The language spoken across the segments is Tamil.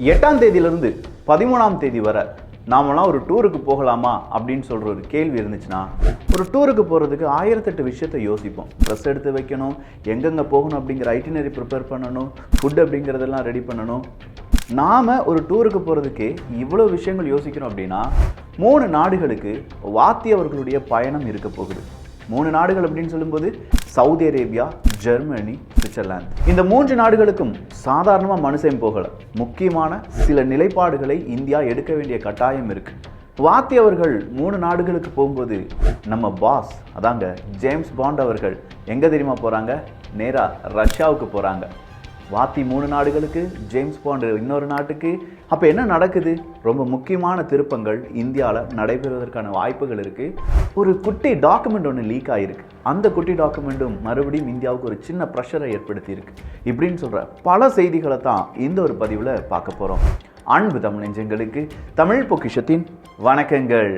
எட்டாம் தேதியிலிருந்து பதிமூணாம் தேதி வரை நாமெல்லாம் ஒரு டூருக்கு போகலாமா அப்படின்னு சொல்கிற ஒரு கேள்வி இருந்துச்சுன்னா ஒரு டூருக்கு போகிறதுக்கு ஆயிரத்தெட்டு விஷயத்தை யோசிப்போம். ட்ரெஸ் எடுத்து வைக்கணும் எங்கெங்கே போகணும் அப்படிங்கிற ஐட்டினரி ப்ரிப்பேர் பண்ணணும் ஃபுட் அப்படிங்கிறதெல்லாம் ரெடி பண்ணணும். நாம் ஒரு டூருக்கு போகிறதுக்கு இவ்வளோ விஷயங்கள் யோசிக்கிறோம் அப்படின்னா மூணு நாடுகளுக்கு வாத்தி அவர்களுடைய பயணம் இருக்க போகுது. மூணு நாடுகள் அப்படின்னு சொல்லும்போது சவுதி அரேபியா ஜெர்மனி சுவிட்சர்லாந்து. இந்த மூன்று நாடுகளுக்கும் சாதாரணமாக மனுஷன் போகலை. முக்கியமான சில நிலைப்பாடுகளை இந்தியா எடுக்க வேண்டிய கட்டாயம் இருக்கு. வாத்தி அவர்கள் மூணு நாடுகளுக்கு போகும்போது நம்ம பாஸ் அதாங்க ஜேம்ஸ் பாண்ட் அவர்கள் எங்கே தெரியுமா போகிறாங்க நேரா ரஷ்யாவுக்கு போகிறாங்க வாத்தி மூணு நாடுகளுக்கு ஜேம்ஸ் பாண்ட் இன்னொரு நாட்டுக்கு. அப்போ என்ன நடக்குது? ரொம்ப முக்கியமான திருப்பங்கள் இந்தியாவில் நடைபெறுவதற்கான வாய்ப்புகள் இருக்குது ஒரு குட்டி டாக்குமெண்ட் ஒன்று லீக் ஆகிருக்கு அந்த குட்டி டாக்குமெண்ட்டும் மறுபடியும் இந்தியாவுக்கு ஒரு சின்ன ப்ரெஷரை ஏற்படுத்தியிருக்கு. இப்படின்னு சொல்கிற பல செய்திகளை தான் இந்த ஒரு பதிவில் பார்க்க போகிறோம் அன்பு தமிழ் நெஞ்சங்களுக்கு தமிழ் பொக்கிஷத்தின் வணக்கங்கள்.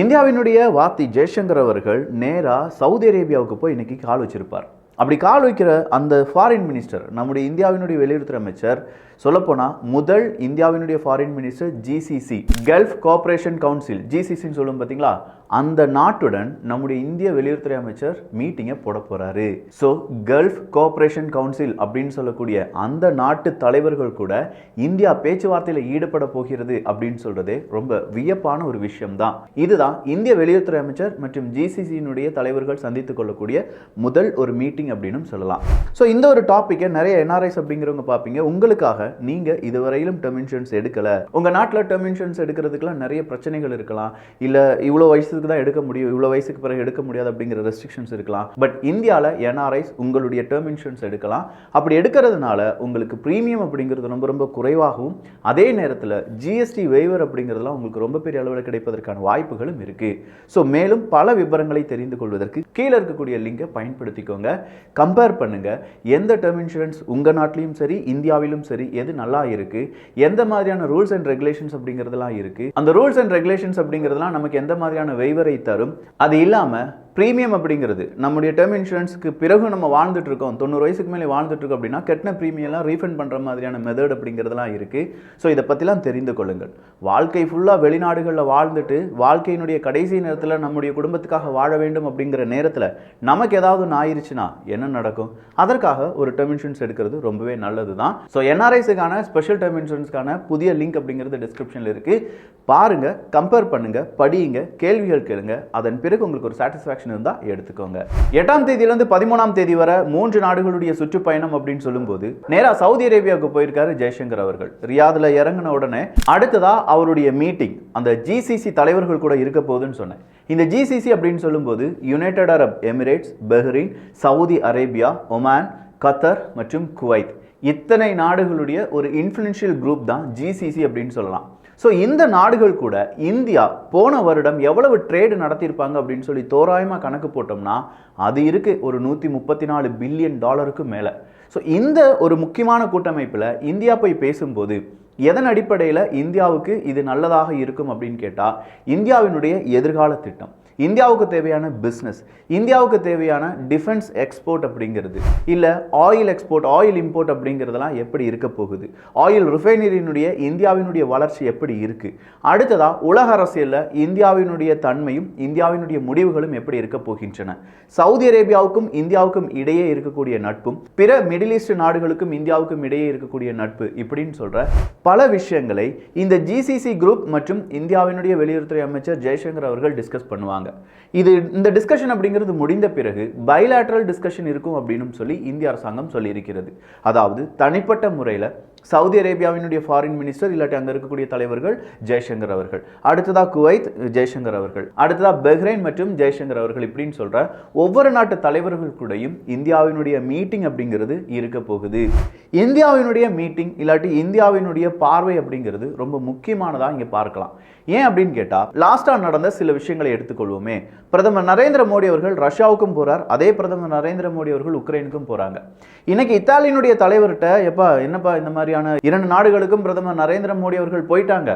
இந்தியாவினுடைய வாத்தி ஜெய்சங்கர் அவர்கள் நேராக சவுதி அரேபியாவுக்கு போய் இன்னைக்கு கால் வச்சிருப்பார். அப்படி கால் வைக்கிற அந்த ஃபாரின் மினிஸ்டர் நம்முடைய இந்தியாவினுடைய வெளியுறவுத்துறை அமைச்சர் சொல்லப்போனால் முதல் இந்தியாவினுடைய foreign minister GCC gulf cooperation council ஜிசிசின்னு சொல்லும் பார்த்தீங்களா அந்த நாட்டுடன் நம்முடைய இந்திய வெளியுறவுத்துறை அமைச்சர் மீட்டிங்கை போட போறாரு. ஸோ கல்ஃப் கோஆப்ரேஷன் கவுன்சில் அப்படின்னு சொல்லக்கூடிய அந்த நாட்டு தலைவர்கள் கூட இந்தியா பேச்சுவார்த்தையில் ஈடுபட போகிறது அப்படின்னு சொல்றதே ரொம்ப வியப்பான ஒரு விஷயம் தான் இதுதான் இந்திய வெளியுறவுத்துறை அமைச்சர் மற்றும் ஜிசிசியினுடைய தலைவர்கள் சந்தித்துக் கொள்ளக்கூடிய முதல் ஒரு மீட்டிங் அப்படின்னு சொல்லலாம். ஸோ இந்த ஒரு டாப்பிக்கை நிறைய என்ஆர்ஐஸ் அப்படிங்கிறவங்க பார்ப்பீங்க. உங்களுக்காக நீங்க இதுவரையிலும் டெர்ம் இன்சூரன்ஸ் எடுக்கல. உங்க நாட்டில் டெர்ம் இன்சூரன்ஸ் எடுக்கிறதுக்குலாம் நிறைய பிரச்சனைகள் இருக்கலாம். இல்ல இவ்வளோ வயசுக்கு தான் எடுக்க முடியும் இவ்வளோ வயசுக்கு பிறகு எடுக்க முடியாது அப்படிங்கிற ரெஸ்ட்ரிக்ஷன்ஸ் இருக்கலாம். பட் இந்தியாவில் என்ஆர்ஐஸ் உங்களுடைய டேர்ம் இன்சூரன்ஸ் எடுக்கலாம். அப்படி எடுக்கிறதுனால உங்களுக்கு ப்ரீமியம் அப்படிங்கிறது ரொம்ப ரொம்ப குறைவாகவும் அதே நேரத்தில் ஜிஎஸ்டி வெய்வர் அப்படிங்கிறதுலாம் உங்களுக்கு ரொம்ப பெரிய அளவில் கிடைப்பதற்கான வாய்ப்புகளும் இருக்குது ஸோ மேலும் பல விவரங்களை தெரிந்து கொள்வதற்கு கீழே இருக்கக்கூடிய லிங்கை பயன்படுத்திக்கோங்க. கம்பேர் பண்ணுங்கள் எந்த டேர்ம் இன்சூரன்ஸ் உங்கள் நாட்டிலையும் சரி இந்தியாவிலும் சரி எது நல்லா இருக்குது எந்த மாதிரியான ரூல்ஸ் அண்ட் ரெகுலேஷன்ஸ் அப்படிங்கிறதுலாம் இருக்குது அந்த ரூல்ஸ் அண்ட் ரெகுலேஷன்ஸ் அப்படிங்கிறதுலாம் நமக்கு எந்த மாதிரியான வெய்வரை தரும். அது இல்லாமல் ப்ரீமியம் அப்படிங்கிறது. நம்முடைய டேர்ம் இன்சூரன்ஸுக்கு பிறகு நம்ம வாழ்ந்துட்டு இருக்கோம் தொண்ணூறு வயசுக்கு மேலே வாழ்ந்துட்டு இருக்கோம் அப்படின்னா கட்டின ப்ரீமியம்லாம் ரீஃபண்ட் பண்ணுற மாதிரியான மெத்தட் அப்படிங்கிறதுலாம் இருக்குது ஸோ இதை பற்றிலாம் தெரிந்து கொள்ளுங்கள். வாழ்க்கை ஃபுல்லாக வெளிநாடுகளில் வாழ்ந்துட்டு வாழ்க்கையினுடைய கடைசி நேரத்தில் நம்முடைய குடும்பத்துக்காக வாழ வேண்டும் அப்படிங்கிற நேரத்தில் நமக்கு ஏதாவது ஒன்று ஆயிருச்சுன்னா என்ன நடக்கும்? அதற்காக ஒரு டேர்ம் இன்சூரன்ஸ் எடுக்கிறது ரொம்பவே நல்லது தான் ஸோ என்ஆர்ஐஸுக்கான ஸ்பெஷல் டேர்ம் இன்சூரன்ஸ்க்கான புதிய லிங்க் அப்படிங்கிறது டிஸ்கிரிப்ஷனில் இருக்குது பாருங்கள் கம்பேர் பண்ணுங்கள் படியுங்க கேள்விகள் கேளுங்க. அதன் பிறகு உங்களுக்கு ஒரு சாட்டிஸ்ஃபேக்ஷன் இருந்தால் எடுத்துக்கோங்க. எட்டாம் தேதியிலேருந்து பதிமூணாம் தேதி வரை மூன்று நாடுகளுடைய சுற்றுப்பயணம் அப்படின்னு சொல்லும்போது நேராக சவுதி அரேபியாவுக்கு போயிருக்காரு ஜெய்சங்கர் அவர்கள். ரியாதில் இறங்கின உடனே அடுத்ததா அவருடைய மீட்டிங் அந்த ஜிசிசி தலைவர்கள் கூட இருக்க போகுதுன்னு சொன்னேன். இந்த ஜிசிசி அப்படின்னு சொல்லும்போது United Arab Emirates Bahrain Saudi Arabia Oman Qatar மற்றும் குவைத் இத்தனை நாடுகளுடைய ஒரு இன்ஃப்ளூன்ஷியல் குரூப் தான் ஜிசிசி அப்படின்னு சொல்லலாம். ஸோ இந்த நாடுகள் கூட இந்தியா போன வருடம் எவ்வளவு ட்ரேடு நடத்தியிருப்பாங்க அப்படின்னு சொல்லி தோராயமாக கணக்கு போட்டோம்னா அது இருக்குது ஒரு நூற்றி முப்பத்தி நாலு பில்லியன் டாலருக்கு மேலே. ஸோ இந்த ஒரு முக்கியமான கூட்டமைப்பில் இந்தியா போய் பேசும்போது எதன் அடிப்படையில் இந்தியாவுக்கு இது நல்லதாக இருக்கும் அப்படின்னு கேட்டால் இந்தியாவினுடைய எதிர்கால திட்டம். இந்தியாவுக்கு தேவையான பிஸ்னஸ் இந்தியாவுக்கு தேவையான டிஃபென்ஸ் எக்ஸ்போர்ட் அப்படிங்கிறது இல்லை ஆயில் எக்ஸ்போர்ட் ஆயில் இம்போர்ட் அப்படிங்கிறதெல்லாம் எப்படி இருக்க போகுது? ஆயில் ரிஃபைனரியினுடைய இந்தியாவினுடைய வளர்ச்சி எப்படி இருக்குது அடுத்ததாக உலக அரசியலில் இந்தியாவினுடைய தன்மையும் இந்தியாவினுடைய முடிவுகளும் எப்படி இருக்க போகின்றன? சவுதி அரேபியாவுக்கும் இந்தியாவுக்கும் இடையே இருக்கக்கூடிய நட்பும் பிற மிடில் ஈஸ்ட் நாடுகளுக்கும் இந்தியாவுக்கும் இடையே இருக்கக்கூடிய நட்பு இப்படின்னு சொல்கிற பல விஷயங்களை இந்த ஜிசிசி குரூப் மற்றும் இந்தியாவினுடைய வெளியுறவுத்துறை அமைச்சர் ஜெய்சங்கர் அவர்கள் டிஸ்கஸ் பண்ணுவாங்க. இது இந்த டிஸ்கஷன் அப்படிங்கிறது முடிந்த பிறகு பைலாட்ரல் டிஸ்கஷன் இருக்கும் அப்படின்னு சொல்லி இந்திய அரசாங்கம் சொல்லியிருக்கிறது. அதாவது தனிப்பட்ட முறையில் சவுதி அரேபியாவினுடைய ஃபாரின் மினிஸ்டர் இல்லாட்டி அங்கே இருக்கக்கூடிய தலைவர்கள் ஜெய்சங்கர் அவர்கள். அடுத்ததா குவைத் ஜெய்சங்கர் அவர்கள். அடுத்ததா பஹ்ரைன் மற்றும் ஜெய்சங்கர் அவர்கள் இப்படின்னு சொல்ற ஒவ்வொரு நாட்டு தலைவர்கள் கூடயும் இந்தியாவினுடைய மீட்டிங் அப்படிங்கிறது இருக்க போகுது. இந்தியாவினுடைய மீட்டிங் இல்லாட்டி இந்தியாவினுடைய பார்வை அப்படிங்கிறது ரொம்ப முக்கியமானதாக இங்கே பார்க்கலாம். ஏன் அப்படின்னு கேட்டால் லாஸ்ட்டாக நடந்த சில விஷயங்களை எடுத்துக்கொள்வோமே. பிரதமர் நரேந்திர மோடி அவர்கள் ரஷ்யாவுக்கும் போகிறார் அதே பிரதமர் நரேந்திர மோடி அவர்கள் உக்ரைனுக்கும் போகிறாங்க இன்னைக்கு இத்தாலியினுடைய தலைவர்கிட்ட எப்பா என்னப்பா இந்த மாதிரி மாதிரியான இரண்டு நாடுகளுக்கும் பிரதமர் நரேந்திர மோடி அவர்கள் போயிட்டாங்க.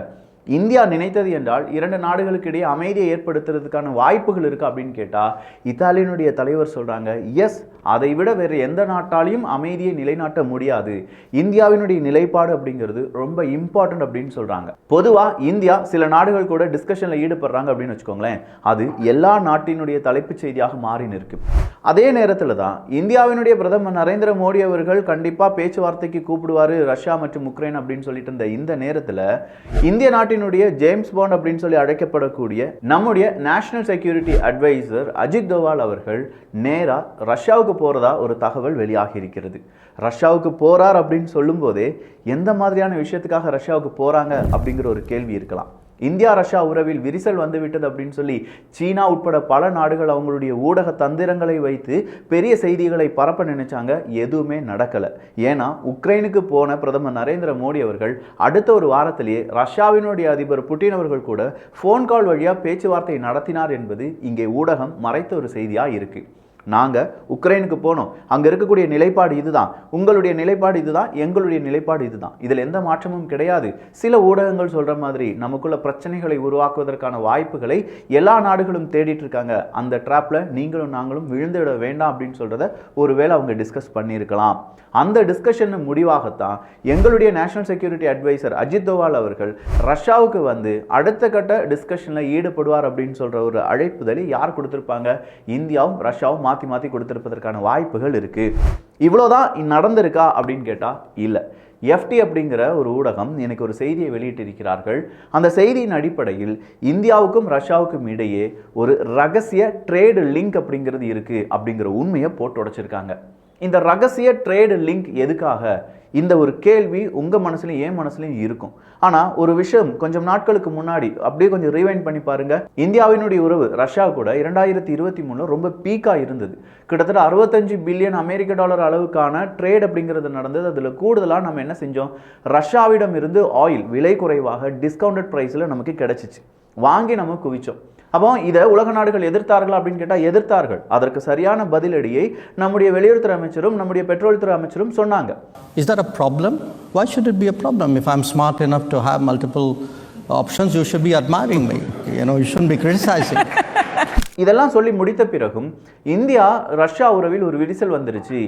இந்தியா நினைத்தது என்றால் இரண்டு நாடுகளுக்கு இடையே அமைதியை ஏற்படுத்துறதுக்கான வாய்ப்புகள் இருக்கு அப்படின்னு கேட்டால் இத்தாலியனுடைய தலைவர் சொல்றாங்க எஸ் அதை விட வேறு எந்த நாட்டாலையும் அமைதியை நிலைநாட்ட முடியாது. இந்தியாவினுடைய நிலைப்பாடு அப்படிங்கிறது ரொம்ப இம்பார்ட்டன்ட் அப்படின்னு சொல்றாங்க. பொதுவா இந்தியா சில நாடுகள் கூட டிஸ்கஷன்ல ஈடுபடுறாங்க அப்படின்னு வச்சுக்கோங்களேன். அது எல்லா நாட்டினுடைய தலைப்புச் செய்தியாக மாறி நிற்கு. அதே நேரத்தில் தான் இந்தியாவினுடைய பிரதமர் நரேந்திர மோடி அவர்கள் கண்டிப்பா பேச்சுவார்த்தைக்கு கூப்பிடுவாரு ரஷ்யா மற்றும் உக்ரைன் அப்படின்னு சொல்லிட்டு இருந்த இந்த நேரத்தில் இந்திய நாட்டு நாட்டினுடைய ஜேம்ஸ் பாண்ட் அப்படின்னு சொல்லி அழைக்கப்படக்கூடிய நம்முடைய national security advisor Ajit Doval அவர்கள் நேரா ரஷ்யாவுக்கு போறதா ஒரு தகவல் வெளியாகி இருக்கிறது. ரஷ்யாவுக்கு போறார் அப்படின்னு சொல்லும்போதே எந்த மாதிரியான விஷயத்துக்காக ரஷ்யாவுக்கு போறாங்க அப்படிங்கிற ஒரு கேள்வி இருக்கலாம். இந்தியா ரஷ்யா உறவில் விரிசல் வந்துவிட்டது அப்படின்னு சொல்லி சீனா உட்பட பல நாடுகள் அவங்களுடைய ஊடக தந்திரங்களை வைத்து பெரிய செய்திகளை பரப்ப நினைச்சாங்க. எதுவுமே நடக்கலை. ஏன்னா உக்ரைனுக்கு போன பிரதமர் நரேந்திர மோடி அவர்கள் அடுத்த ஒரு வாரத்திலேயே ரஷ்யாவினுடைய அதிபர் புட்டின் அவர்கள் கூட ஃபோன் கால் வழியாக பேச்சுவார்த்தை நடத்தினார் என்பது இங்கே ஊடகம் மறைத்த ஒரு செய்தியாக இருக்குது நாங்கள் உக்ரைனுக்கு போனோம். அங்கே இருக்கக்கூடிய நிலைப்பாடு இதுதான். உங்களுடைய நிலைப்பாடு இதுதான் எங்களுடைய நிலைப்பாடு இதுதான். இதில் எந்த மாற்றமும் கிடையாது. சில ஊடகங்கள் சொல்கிற மாதிரி நமக்குள்ள பிரச்சனைகளை உருவாக்குவதற்கான வாய்ப்புகளை எல்லா நாடுகளும் தேடிட்டு இருக்காங்க. அந்த ட்ராப்பில் நீங்களும் நாங்களும் விழுந்துவிட வேண்டாம் அப்படின்னு சொல்கிறத ஒருவேளை அவங்க டிஸ்கஸ் பண்ணியிருக்கலாம். அந்த டிஸ்கஷன் முடிவாகத்தான் எங்களுடைய national security advisor Ajit Doval அவர்கள் ரஷ்யாவுக்கு வந்து அடுத்த கட்ட டிஸ்கஷனில் ஈடுபடுவார் அப்படின்னு சொல்கிற ஒரு அழைப்புதலை யார் கொடுத்துருப்பாங்க? இந்தியாவும் ரஷ்யாவும் மாற்றி மாற்றி கொடுத்துருப்பதற்கான வாய்ப்புகள் இருக்குது இவ்வளோதான் நடந்திருக்கா அப்படின்னு கேட்டால் இல்லை. எஃப்டி அப்படிங்கிற ஒரு ஊடகம் எனக்கு ஒரு செய்தியை வெளியிட்டிருக்கிறார்கள். அந்த செய்தியின் அடிப்படையில் இந்தியாவுக்கும் ரஷ்யாவுக்கும் இடையே ஒரு ரகசிய ட்ரேடு லிங்க் அப்படிங்கிறது இருக்குது அப்படிங்கிற உண்மையை போட்டு உடைச்சிருக்காங்க. இந்த ரகசிய ட்ரேடு லிங்க் எதுக்காக? இந்த ஒரு கேள்வி உங்கள் மனசுலையும் என் மனசுலையும் இருக்கும். ஆனால் ஒரு விஷயம் கொஞ்சம் நாட்களுக்கு முன்னாடி அப்படியே கொஞ்சம் ரீவைண்ட் பண்ணி பாருங்கள் இந்தியாவினுடைய உறவு ரஷ்யா கூட இரண்டாயிரத்தி இருபத்தி மூணில் ரொம்ப பீக்காக இருந்தது. கிட்டத்தட்ட அறுபத்தஞ்சு பில்லியன் அமெரிக்க டாலர் அளவுக்கான ட்ரேட் அப்படிங்கிறது நடந்தது. அதில் கூடுதலாக நம்ம என்ன செஞ்சோம்? ரஷ்யாவிடம் இருந்து ஆயில் விலை குறைவாக டிஸ்கவுண்டட் ப்ரைஸில் நமக்கு கிடச்சிச்சு. வாங்கி நம்ம குவிச்சோம் அப்போ இதை உலக நாடுகள் எதிர்த்தார்கள் அப்படின்னு கேட்டால் எதிர்த்தார்கள் அதற்கு சரியான பதிலடியை நம்முடைய வெளியுறவுத்துறை அமைச்சரும் நம்முடைய பெட்ரோல்துறை அமைச்சரும் சொன்னாங்க Is that a problem? Why should it be a problem? If I'm smart enough to have multiple options, you should be admiring me. You know, you shouldn't be criticizing. இதெல்லாம் சொல்லி முடித்த பிறகும் இந்தியா ரஷ்யா உறவில் ஒரு விரிசல் வந்துருச்சு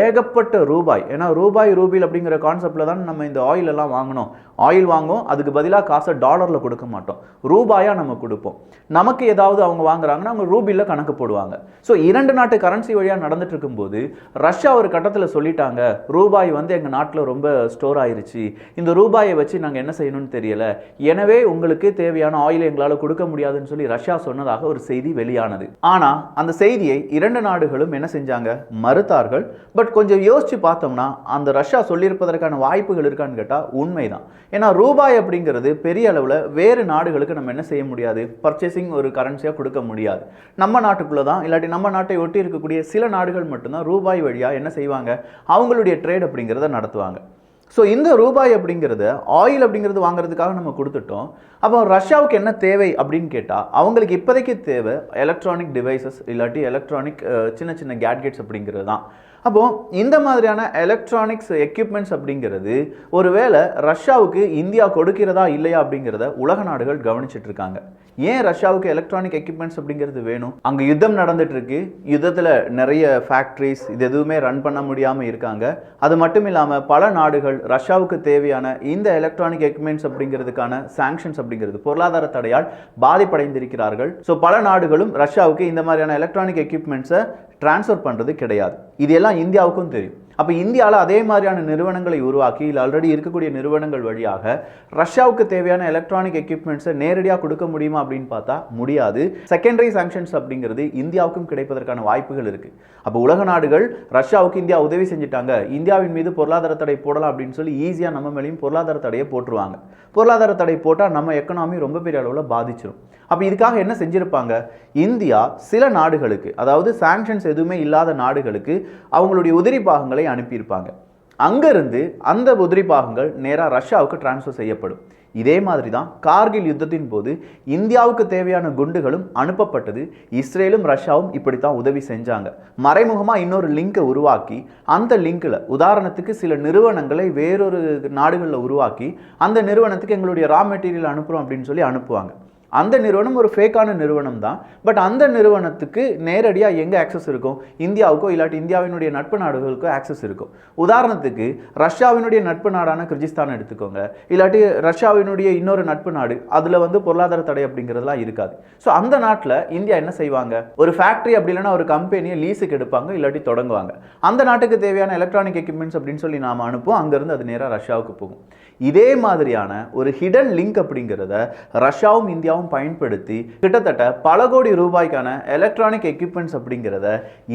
ஏகப்பட்ட ரூபாய் ஏன்னா ரூபாய் ரூபில் அப்படிங்கிற கான்செப்டில் தான் நம்ம இந்த ஆயில் எல்லாம் வாங்கினோம் ஆயில் வாங்குவோம் அதுக்கு பதிலாக காசை டாலரில் கொடுக்க மாட்டோம். ரூபாயாக நம்ம கொடுப்போம். நமக்கு ஏதாவது அவங்க வாங்குறாங்கன்னா அவங்க ரூபியில் கணக்கு போடுவாங்க. ஸோ இரண்டு நாட்டு கரன்சி வழியாக நடந்துட்டு இருக்கும்போது ரஷ்யா ஒரு கட்டத்தில் சொல்லிட்டாங்க ரூபாய் வந்து எங்கள் நாட்டில் ரொம்ப ஸ்டோர் ஆயிருச்சு. இந்த ரூபாயை வச்சு நாங்கள் என்ன செய்யணும்னு தெரியலை. எனவே உங்களுக்கு தேவையான ஆயில் எங்களால் கொடுக்க முடியாதுன்னு சொல்லி ரஷ்யா சொன்னதாக ஒரு செய்தி வெளியானது. ஆனால் அந்த செய்தியை இரண்டு நாடுகளும் என்ன செஞ்சாங்க? மறுத்தார்கள். பட் கொஞ்சம் யோசிச்சு பார்த்தோம்னா அந்த ரஷ்யா சொல்லியிருப்பதற்கான வாய்ப்புகள் இருக்கான்னு கேட்டால் உண்மைதான். ஏன்னா ரூபாய் அப்படிங்கிறது பெரிய அளவில் வேறு நாடுகளுக்கு நம்ம என்ன செய்ய முடியாது? பர்ச்சேசிங் ஒரு கரன்சியாக கொடுக்க முடியாது. நம்ம நாட்டுக்குள்ளே தான் இல்லாட்டி நம்ம நாட்டை ஒட்டி இருக்கக்கூடிய சில நாடுகள் மட்டும்தான் ரூபாய் வழியாக என்ன செய்வாங்க? அவங்களுடைய ட்ரேட் அப்படிங்கிறத நடத்துவாங்க. ஸோ இந்த ரூபாய் அப்படிங்கிறது ஆயில் அப்படிங்கிறது வாங்குறதுக்காக நம்ம கொடுத்துட்டோம். அப்போ ரஷ்யாவுக்கு என்ன தேவை அப்படின்னு கேட்டால் அவங்களுக்கு இப்போதைக்கு தேவை எலக்ட்ரானிக் டிவைசஸ் இல்லாட்டி எலக்ட்ரானிக் சின்ன சின்ன கேட்கெட்ஸ் அப்படிங்கிறது தான். அப்போது இந்த மாதிரியான எலக்ட்ரானிக்ஸ் எக்யூப்மெண்ட்ஸ் அப்படிங்கிறது ஒருவேளை ரஷ்யாவுக்கு இந்தியா கொடுக்கிறதா இல்லையா அப்படிங்கிறத உலக நாடுகள் கவனிச்சிட்ருக்காங்க இருக்காங்க. ஏன் ரஷ்யாவுக்கு எலக்ட்ரானிக் எக்யூப்மெண்ட்ஸ் அப்படிங்கிறது வேணும்? அங்கே யுத்தம் நடந்துட்டு இருக்கு யுத்தத்தில் நிறைய ஃபேக்ட்ரிஸ் இது எதுவுமே ரன் பண்ண முடியாமல் இருக்காங்க. அது மட்டும் இல்லாமல் பல நாடுகள் ரஷ்யாவுக்கு தேவையான இந்த எலக்ட்ரானிக் எக்யூப்மெண்ட்ஸ் அப்படிங்கிறதுக்கான சாங்ஷன்ஸ் அப்படிங்கிறது பொருளாதார தடையால் பாதிப்படைந்திருக்கிறார்கள். ஸோ பல நாடுகளும் ரஷ்யாவுக்கு இந்த மாதிரியான எலக்ட்ரானிக் எக்யூப்மெண்ட்ஸை ட்ரான்ஸ்ஃபர் பண்ணுறது கிடையாது. இது எல்லாம் இந்தியாவுக்கும் தெரியும். அப்போ இந்தியாவில் அதே மாதிரியான நிறுவனங்களை உருவாக்கி இல்லை ஆல்ரெடி இருக்கக்கூடிய நிறுவனங்கள் வழியாக ரஷ்யாவுக்கு தேவையான எலக்ட்ரானிக் எக்யூப்மெண்ட்ஸை நேரடியாக கொடுக்க முடியுமா அப்படின்னு பார்த்தா முடியாது. செகண்டரி சாங்ஷன்ஸ் அப்படிங்கிறது இந்தியாவுக்கும் கிடைப்பதற்கான வாய்ப்புகள் இருக்குது அப்போ உலக நாடுகள் ரஷ்யாவுக்கு இந்தியா உதவி செஞ்சுட்டாங்க இந்தியாவின் மீது பொருளாதார தடை போடலாம் அப்படின்னு சொல்லி ஈஸியாக நம்ம மேலேயும் பொருளாதார தடையை போட்டுருவாங்க. பொருளாதார தடை போட்டால் நம்ம எக்கனாமி ரொம்ப பெரிய அளவில் பாதிச்சிடும் அப்போ இதுக்காக என்ன செஞ்சுருப்பாங்க? இந்தியா சில நாடுகளுக்கு அதாவது சாங்ஷன்ஸ் எதுவுமே இல்லாத நாடுகளுக்கு அவங்களுடைய உதிரி பாகங்களை அனுப்பியிருப்பாங்க. அங்கிருந்து அந்த உதிரி பாகங்கள் நேராக ரஷ்யாவுக்கு டிரான்ஸ்ஃபர் செய்யப்படும். இதே மாதிரி தான் கார்கில் யுத்தத்தின் போது இந்தியாவுக்கு தேவையான குண்டுகளும் அனுப்பப்பட்டது. இஸ்ரேலும் ரஷ்யாவும் இப்படித்தான் உதவி செஞ்சாங்க. மறைமுகமாக இன்னொரு லிங்கை உருவாக்கி அந்த லிங்கில் உதாரணத்துக்கு சில நிறுவனங்களை வேறொரு நாடுகளில் உருவாக்கி அந்த நிறுவனத்துக்கு எங்களுடைய ரா மெட்டீரியல் அனுப்புகிறோம் அப்படின்னு சொல்லி அனுப்புவாங்க. அந்த நிறுவனம் ஒரு ஃபேக்கான நிறுவனம் தான் பட் அந்த நிறுவனத்துக்கு நேரடியாக எங்கே ஆக்சஸ் இருக்கும்? இந்தியாவுக்கோ இல்லாட்டி இந்தியாவினுடைய நட்பு நாடுகளுக்கோ ஆக்சஸ் இருக்கும். உதாரணத்துக்கு ரஷ்யாவினுடைய நட்பு நாடான கிர்கிஸ்தான் எடுத்துக்கோங்க. இல்லாட்டி ரஷ்யாவினுடைய இன்னொரு நட்பு நாடு அதில் வந்து பொருளாதார தடை அப்படிங்கிறதுலாம் இருக்காது. ஸோ அந்த நாட்டில் இந்தியா என்ன செய்வாங்க? ஒரு ஃபேக்ட்ரி அப்படி இல்லைன்னா ஒரு கம்பெனியை லீஸுக்கு எடுப்பாங்க இல்லாட்டி தொடங்குவாங்க. அந்த நாட்டுக்கு தேவையான எலக்ட்ரானிக் எக்யூப்மெண்ட்ஸ் அப்படின்னு சொல்லி நாம் அனுப்புவோம் அங்கேருந்து அது நேராக ரஷ்யாவுக்கு போகும். இதே மாதிரியான ஒரு ஹிடன் லிங்க் அப்படிங்கிறத ரஷ்யாவும் இந்தியாவும் பயன்படுத்தி கிட்டத்தட்ட பல கோடி ரூபாய்க்கான எலக்ட்ரானிக் எக்யூப்மெண்ட்ஸ் அப்படிங்கிறத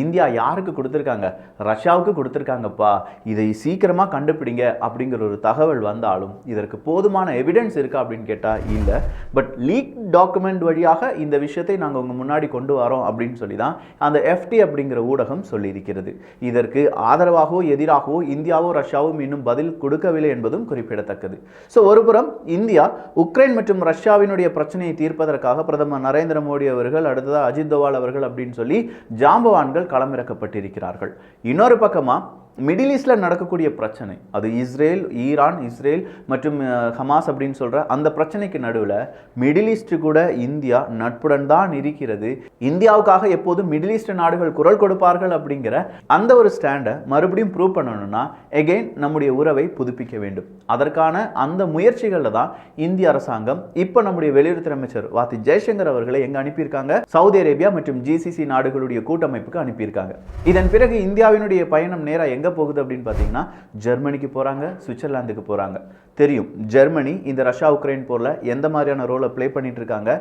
இந்தியா யாருக்கு கொடுத்துருக்காங்க? ரஷ்யாவுக்கு கொடுத்துருக்காங்கப்பா. இதை சீக்கிரமாக கண்டுபிடிங்க அப்படிங்கிற ஒரு தகவல் வந்தாலும் இதற்கு போதுமான எவிடன்ஸ் இருக்கா அப்படின்னு கேட்டால் இல்லை. பட் லீக் டாக்குமெண்ட் வழியாக இந்த விஷயத்தை நாங்கள் உங்கள் முன்னாடி கொண்டு வரோம் அப்படின்னு சொல்லி தான் அந்த எஃப்டி அப்படிங்கிற ஊடகம் சொல்லியிருக்கிறது. இதற்கு ஆதரவாகவோ எதிராகவோ இந்தியாவோ ரஷ்யாவும் இன்னும் பதில் கொடுக்கவில்லை என்பதும் குறிப்பிடத்தக்கது. ஸோ ஒருபுறம் இந்தியா உக்ரைன் மற்றும் ரஷ்யாவினுடைய பிரச்சனையை தீர்ப்பதற்காக பிரதமர் நரேந்திர மோடி அவர்கள் அடுத்ததாக அஜித் தோவால் அவர்கள் அப்படின்னு சொல்லி ஜாம்பவான்கள் களமிறக்கப்பட்டிருக்கிறார்கள். இன்னொரு பக்கமாக மிடில் ஈஸ்டில் நடக்கக்கூடிய பிரச்சனை அது இஸ்ரேல் ஈரான் இஸ்ரேல் மற்றும் ஹமாஸ் அப்படின்னு சொல்கிற அந்த பிரச்சனைக்கு நடுவில் மிடில் ஈஸ்ட் கூட இந்தியா நட்புடன் தான் இருக்கிறது. இந்தியாவுக்காக எப்போதும் மிடில் ஈஸ்ட் நாடுகள் குரல் கொடுப்பார்கள் அப்படிங்கிற அந்த ஒரு ஸ்டாண்டை மறுபடியும் ப்ரூவ் பண்ணணும்னா எகெயின் நம்முடைய உறவை புதுப்பிக்க வேண்டும். அதற்கான அந்த முயற்சிகளில் தான் இந்திய அரசாங்கம் இப்போ நம்முடைய வெளியுறவுத்துறை அமைச்சர் வாத்தி ஜெய்சங்கர் அவர்களை எங்கே அனுப்பியிருக்காங்க? சவுதி அரேபியா மற்றும் ஜிசிசி நாடுகளுடைய கூட்டமைப்புக்கு அனுப்பியிருக்காங்க. இதன் பிறகு இந்தியாவினுடைய பயணம் நேராக எங்கே போகுது அப்படின்னு பார்த்தீங்கன்னா ஜெர்மனிக்கு போகிறாங்க சுவிட்சர்லாந்துக்கு போகிறாங்க தெரியும் ஜெர்மனி இந்த ரஷ்யா உக்ரைன் போரில் எந்த மாதிரியான ரோலை ப்ளே பண்ணிட்டு இருக்காங்க?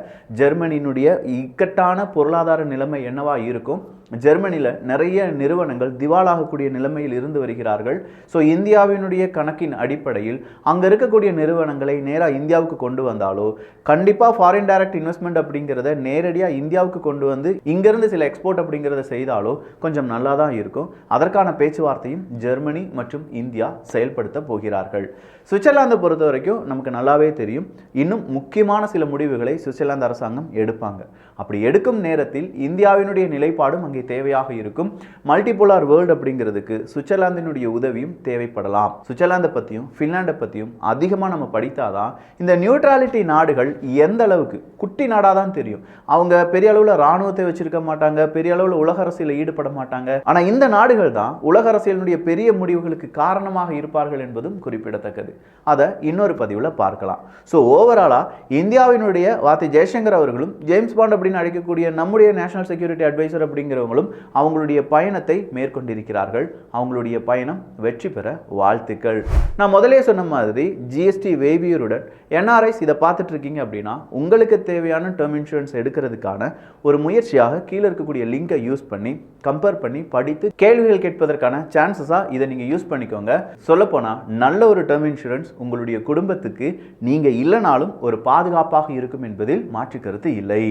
ஜெர்மனியினுடைய இக்கட்டான பொருளாதார நிலைமை என்னவா இருக்கும்? ஜெர்மனியில் நிறைய நிறுவனங்கள் திவாலாகக்கூடிய நிலைமையில் இருந்து வருகிறார்கள். ஸோ இந்தியாவினுடைய கணக்கின் அடிப்படையில் அங்கே இருக்கக்கூடிய நிறுவனங்களை நேராக இந்தியாவுக்கு கொண்டு வந்தாலோ கண்டிப்பாக ஃபாரின் டைரக்ட் இன்வெஸ்ட்மெண்ட் அப்படிங்கிறத நேரடியாக இந்தியாவுக்கு கொண்டு வந்து இங்கேருந்து சில எக்ஸ்போர்ட் அப்படிங்கிறத செய்தாலோ கொஞ்சம் நல்லா தான் இருக்கும். அதற்கான பேச்சுவார்த்தையும் ஜெர்மனி மற்றும் இந்தியா செயல்படுத்த போகிறார்கள். சுவிட்சர்லாந்தை பொறுத்த வரைக்கும் நமக்கு நல்லாவே தெரியும். இன்னும் முக்கியமான சில முடிவுகளை சுவிட்சர்லாந்து அரசாங்கம் எடுப்பாங்க. அப்படி எடுக்கும் நேரத்தில் இந்தியாவினுடைய நிலைப்பாடும் அங்கே தேவையாக இருக்கும் மல்டிபோலார் வேர்ல்டு அப்படிங்கிறதுக்கு சுவிட்சர்லாந்தினுடைய உதவியும் தேவைப்படலாம். சுவிட்சர்லாந்தை பற்றியும் ஃபின்லாண்டை பற்றியும் அதிகமாக நம்ம படித்தாதான் இந்த நியூட்ராலிட்டி நாடுகள் எந்த அளவுக்கு குட்டி நாடாக தான் தெரியும். அவங்க பெரிய அளவில் இராணுவத்தை வச்சிருக்க மாட்டாங்க பெரிய அளவில் உலக அரசியலில் ஈடுபட மாட்டாங்க. ஆனால் இந்த நாடுகள் தான் உலக அரசியலினுடைய பெரிய முடிவுகளுக்கு காரணமாக இருப்பார்கள் என்பதும் குறிப்பிடத்தக்கது. அதை இன்னொரு பதிவில் பார்க்கலாம். ஸோ ஓவராலாக இந்தியாவினுடைய வார்த்தை ஜெய்சங்கர் அவர்களும் ஜேம்ஸ் பாண்ட் அப்படின்னு அழைக்கக்கூடிய நம்முடைய நேஷனல் செக்யூரிட்டி அட்வைசர் அப்படிங்கிற அப்படிங்கிறவங்களும் அவங்களுடைய பயணத்தை மேற்கொண்டிருக்கிறார்கள். அவங்களுடைய பயணம் வெற்றி பெற வாழ்த்துக்கள். நான் முதலே சொன்ன மாதிரி ஜிஎஸ்டி வேவியருடன் என்ஆர்ஐஸ் இதை பார்த்துட்டு இருக்கீங்க அப்படின்னா உங்களுக்கு தேவையான டேர்ம் இன்சூரன்ஸ் எடுக்கிறதுக்கான ஒரு முயற்சியாக கீழே இருக்கக்கூடிய லிங்கை யூஸ் பண்ணி கம்பேர் பண்ணி படித்து கேள்விகள் கேட்பதற்கான சான்சஸாக இதை நீங்கள் யூஸ் பண்ணிக்கோங்க. சொல்லப்போனால் நல்ல ஒரு டேர்ம் இன்சூரன்ஸ் உங்களுடைய குடும்பத்துக்கு நீங்கள் இல்லைனாலும் ஒரு பாதுகாப்பாக இருக்கும் என்பதில் மாற்று கருத்து இல்லை.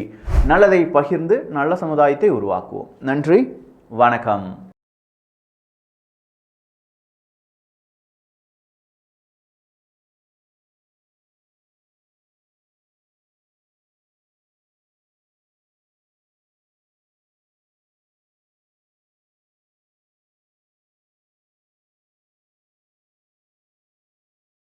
நல்லதை பகிர்ந்து நல்ல சமுதாயத்தை உருவாக்குவோம். நன்றி வணக்கம்.